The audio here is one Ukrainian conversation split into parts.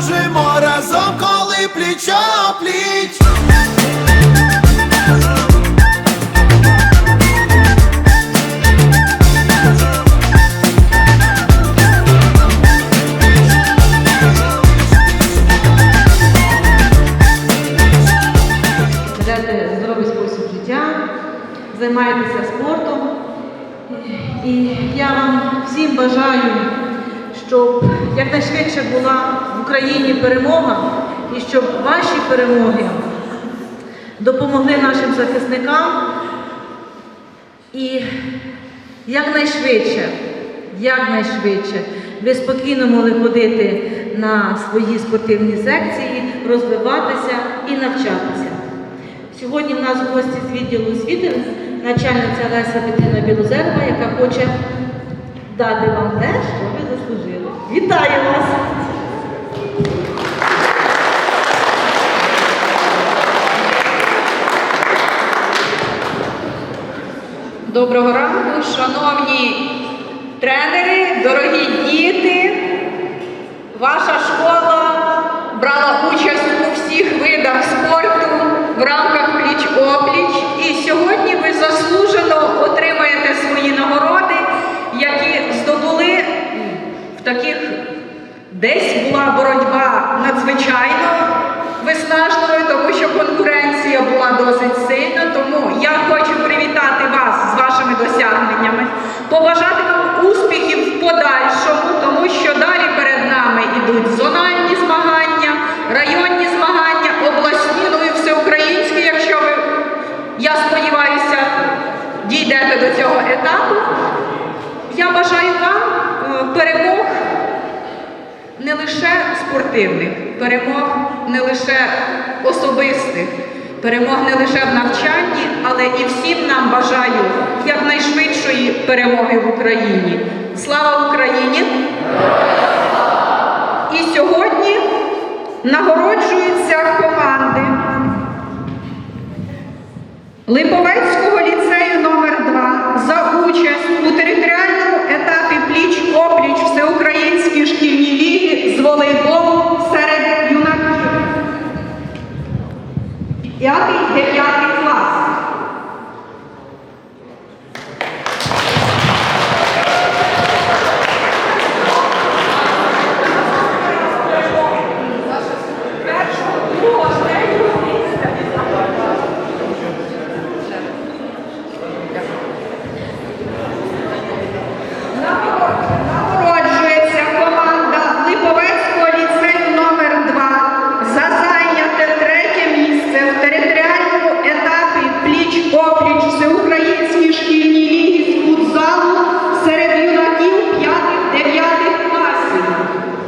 переможемо разом, коли пліч пліч. здоровий спосіб життя, займаєтеся спортом. І я вам всім бажаю, щоб якнайшвидше була в Україні перемога і щоб ваші перемоги допомогли нашим захисникам і якнайшвидше, якнайшвидше ви спокійно могли ходити на свої спортивні секції, розвиватися і навчатися. Сьогодні в нас гості з відділу освіти начальниця Леся Петрівна Білозерова, яка хоче дати вам те, що ви заслужили. Вітаю вас! Доброго ранку, шановні тренери, дорогі десь була боротьба надзвичайно виснажливою, тому що конкуренція була досить сильна. Тому я хочу привітати вас з вашими досягненнями, побажати вам успіхів в подальшому, тому що далі перед нами йдуть зональні змагання, районні змагання, обласні, ну і всеукраїнські, якщо ви, я сподіваюся, дійдете до цього етапу. Я бажаю вам е, перемог не лише спортивних, перемог не лише особистих, перемог не лише в навчанні, але і всім нам бажаю якнайшвидшої перемоги в Україні. Слава Україні! І сьогодні нагороджуються команди Липовецького ліцею номер 2 за участь у територіальному या भी है класів.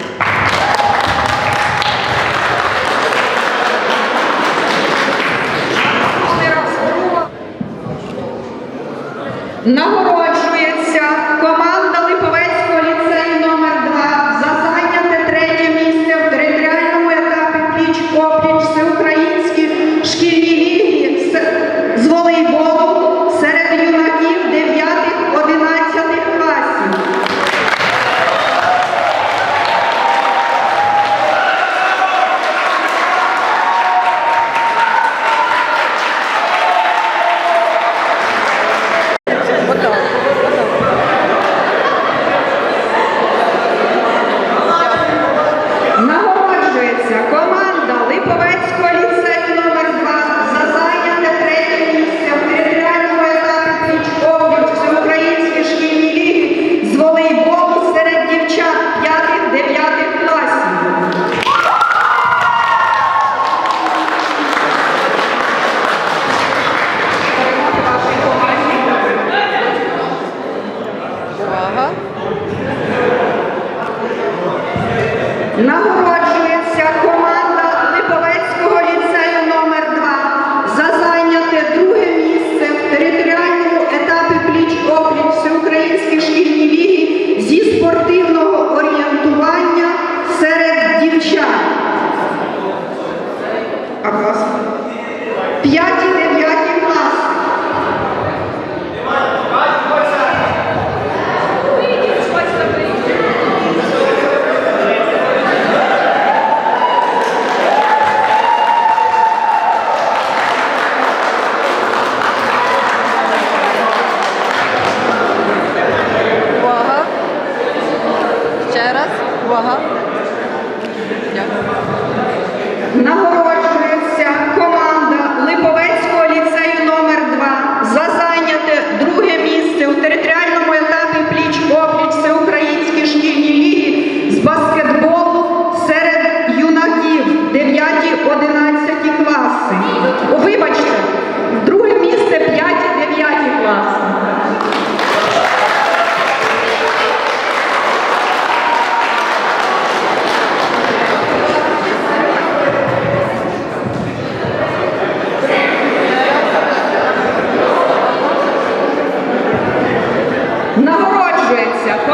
Venezia.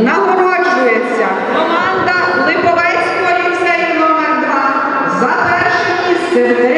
Нагороджується команда Липовецького ліцею номер 2 за перше місце.